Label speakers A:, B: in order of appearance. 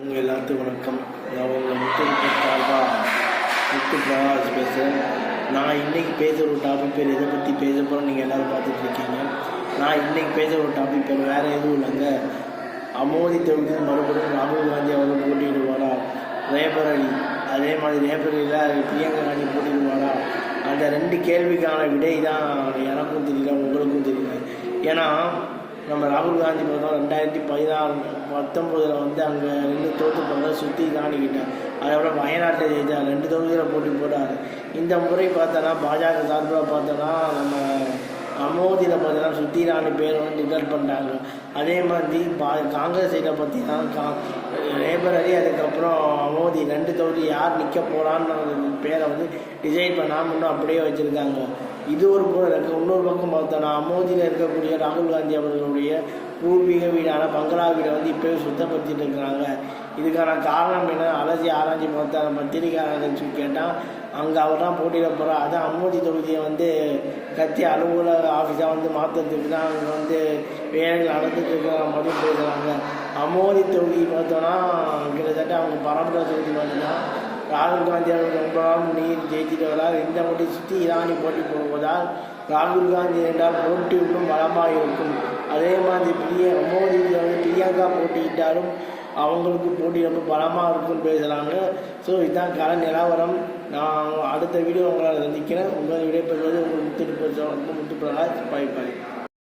A: உங்கள் எல்லாத்துக்கும் வணக்கம். நான் உங்கள் முத்து சார்பா முத்து பிரகாஷ் பேசுகிறேன் நான் இன்றைக்கி பேசுகிற ஒரு டாபிக் பேர் எதை பற்றி பேச போகிறோம் நீங்கள் எல்லோரும் பார்த்துட்ருக்கீங்க நான் இன்றைக்கி பேசுகிற ஒரு டாபிக் பேர் வேறு எதுவும் இல்லைங்க. அமோதி தொகுதியில் மறுபடியும் ராகுல் காந்தி அவர்கள் போட்டியிடுவாரா? ரேபர் அலி அதே மாதிரி ரேபர் அலியில் பிரியங்கா காந்தி போட்டியிடுவாரா? அந்த ரெண்டு கேள்விக்கான விடை தான் எனக்கும் தெரியல உங்களுக்கும் தெரியல. ஏன்னா நம்ம ராகுல் காந்தி பார்த்தோம் ரெண்டாயிரத்தி பதினாறு பத்தொம்போதில் வந்து அங்கே ரெண்டு தோற்று போனதை சுற்றி காணிக்கிட்டேன் அதோட வயநாட்டை ஜெயித்தார். ரெண்டு தொகுதியில் போட்டி போட்டார். இந்த முறை பார்த்தோன்னா பாஜக சார்பில் பார்த்தோன்னா நம்ம அமோதியில் பார்த்தோன்னா சுத்தி ராணி பேர் வந்து டிக்ளேர் பண்ணிட்டாங்க அதே மாதிரி பா காங்கிரஸ் சைடை பார்த்தீங்கன்னா கா லேபர் அலி அதுக்கப்புறம் அமோதி ரெண்டு தொகுதி யார் நிற்க போகிறான்னு பேரை வந்து டிசைட் பண்ணாமல் இன்னும் அப்படியே வச்சுருக்காங்க. இது ஒரு புறம் இருக்குது இன்னொரு பக்கம் பார்த்தோன்னா அமோதியில் இருக்கக்கூடிய ராகுல் காந்தி அவர்களுடைய பூர்வீக வீடான பங்களா வீடை வந்து இப்போவே சுத்தப்படுத்திட்டு இருக்கிறாங்க. இதுக்கான காரணம் என்ன? அலசி ஆராய்ச்சி பார்த்தா பத்திரிகையாளர்கள் கேட்டால் அங்கே அவர் தான் போட்டியிட போகிறார் அதான் அமோதி தொகுதியை வந்து கத்தி அலுவலக ஆஃபீஸாக வந்து மாற்றுறதுக்கு தான் அங்கே வந்து வேலைகள் நடந்துட்டு இருக்கிற மாதிரி பேசுகிறாங்க அமோதி தொகுதி பார்த்தோன்னா கிட்டத்தட்ட அவங்க பரம்பரை தொகுதி பார்த்தீங்கன்னா ராகுல் காந்தி அவர்கள் ரொம்ப நீர் ஜெயிச்சிட்டு வரார் இந்த முறை சுற்றி இராணி போட்டி போவதால் ராகுல் காந்தி என்றால் போட்டி இன்னும் பலமாக இருக்கும். அதே மாதிரி பிரிய அமோதி வந்து பிரியங்கா போட்டியிட்டாலும் அவங்களுக்கு போட்டி ரொம்ப பலமாக இருக்கும்னு பேசுகிறாங்க ஸோ இதுதான் கல நிலவரம் நான் அடுத்த வீடியோ உங்களை சந்திக்கிறேன். உங்களை விடைபெறுவது உங்கள் முத்து முத்து பிரகாஷ் பாய் பாய்